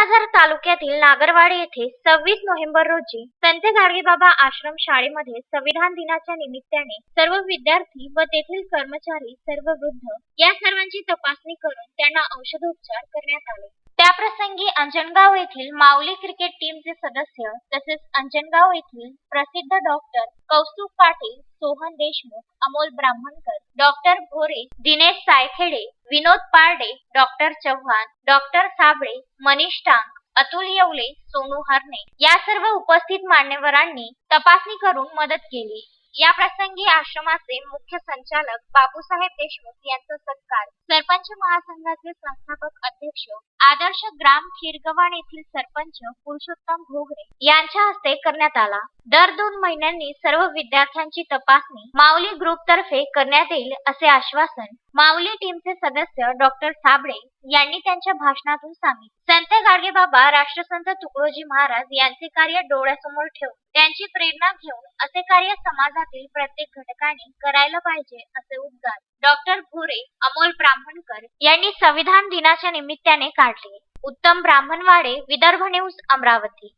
बाजार तालुक्यातील नागरवाडी येथे सव्वीस नोव्हेंबर रोजी संत गाडगेबाबा आश्रम शाळेमध्ये संविधान दिनाच्या निमित्ताने सर्व विद्यार्थी व तेथील कर्मचारी सर्व वृद्ध या सर्वांची तपासणी करून त्यांना औषधोपचार करण्यात आले. त्याप्रसंगी अंजनगाव येथील माऊली क्रिकेट टीमचे सदस्य तसेच अंजनगाव येथील प्रसिद्ध doctor Kaustubh Patil Sohan Deshmukh Amol Brahmankar doctor Bhore Dinesh Saikhede Vinod Parde doctor Chavan doctor Sable Manish Tang Atul Yewale Sonu हरणे या सर्व उपस्थित मान्यवरांनी तपासणी करून मदत केली. या प्रसंगी आश्रमाचे मुख्य संचालक बापूसाहेब देशमुख यांचा सत्कार. सरपंच महासंघाचे संस्थापक अध्यक्ष आदर्श ग्राम खिरगव्हाण येथील सरपंच पुरुषोत्तम भोगरे यांच्या हस्ते करण्यात आला. दर दोन महिन्यांनी सर्व विद्यार्थ्यांची तपासणी माऊली ग्रुप तर्फे करण्यात येईल असे आश्वासन माऊली टीमचे सदस्य डॉक्टर साबळे यांनी त्यांच्या भाषणातून सांगितले. संत गाडगेबाबा राष्ट्रसंत तुकडोजी महाराज यांचे कार्य डोळ्यासमोर ठेवून त्यांची प्रेरणा घेऊन असे कार्य समाजातील प्रत्येक घटकाने करायला पाहिजे असे उद्गार डॉक्टर भोरे अमोल ब्राह्मणकर यांनी संविधान दिनाच्या निमित्ताने काढले. उत्तम ब्राह्मणवाडे विदर्भ न्यूज अमरावती.